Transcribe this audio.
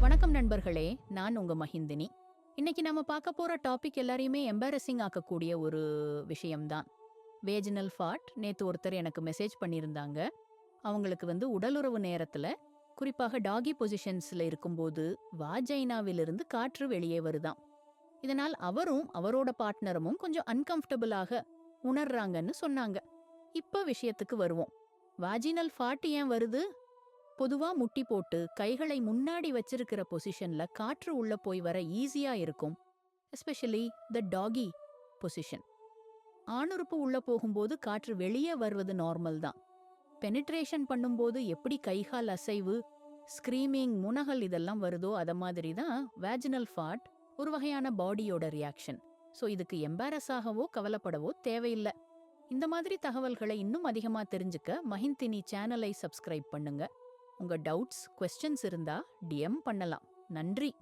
வணக்கம் நண்பர்களே நான் உங்க மஹிந்தினி. இன்னைக்கு நம்ம பார்க்க போற டாபிக் எல்லாரையுமே எம்பாரசிங் ஆக்கக்கூடிய ஒரு விஷயம்தான். வேஜினல் ஃபாட் நேத்து ஒருத்தர் எனக்கு மெசேஜ் பண்ணியிருந்தாங்க. அவங்களுக்கு வந்து உடலுறவு நேரத்துல குறிப்பாக டாகி பொசிஷன்ஸ்ல இருக்கும்போது வாஜைனாவிலிருந்து காற்று வெளியே வருதாம் இதனால் அவரும் அவரோட பார்ட்னரமும் கொஞ்சம் அன்கம்ஃபர்டபுளாக உணர்றாங்கன்னு சொன்னாங்க. இப்ப விஷயத்துக்கு வருவோம். வாஜினல் ஃபாட் ஏன் வருது? பொதுவா முட்டி போட்டு கைகளை முன்னாடி வச்சிருக்கிற பொசிஷன்ல காற்று உள்ள போய் வர ஈஸியா இருக்கும். எஸ்பெஷலி த டாகி பொசிஷன். ஆணுறுப்பு உள்ள போகும்போது காற்று வெளியே வருவது நார்மல் தான். பெனிட்ரேஷன் பண்ணும்போது எப்படி கைகால் அசைவு ஸ்க்ரீமிங் முனகல் இதெல்லாம் வருதோ அத மாதிரி தான் வேஜினல் ஃபாட் ஒரு வகையான பாடியோட ரியாக்ஷன். ஸோ இதுக்கு எம்பாரஸ் ஆகவோ கவலைப்படவோ தேவையில்லை. இந்த மாதிரி தகவல்களை இன்னும் அதிகமா தெரிஞ்சுக்க மஹிந்தினி சேனலை சப்ஸ்கிரைப் பண்ணுங்க. உங்க டவுட்ஸ் கொஸ்டின்ஸ் இருந்தா டிஎம் பண்ணலாம். நன்றி.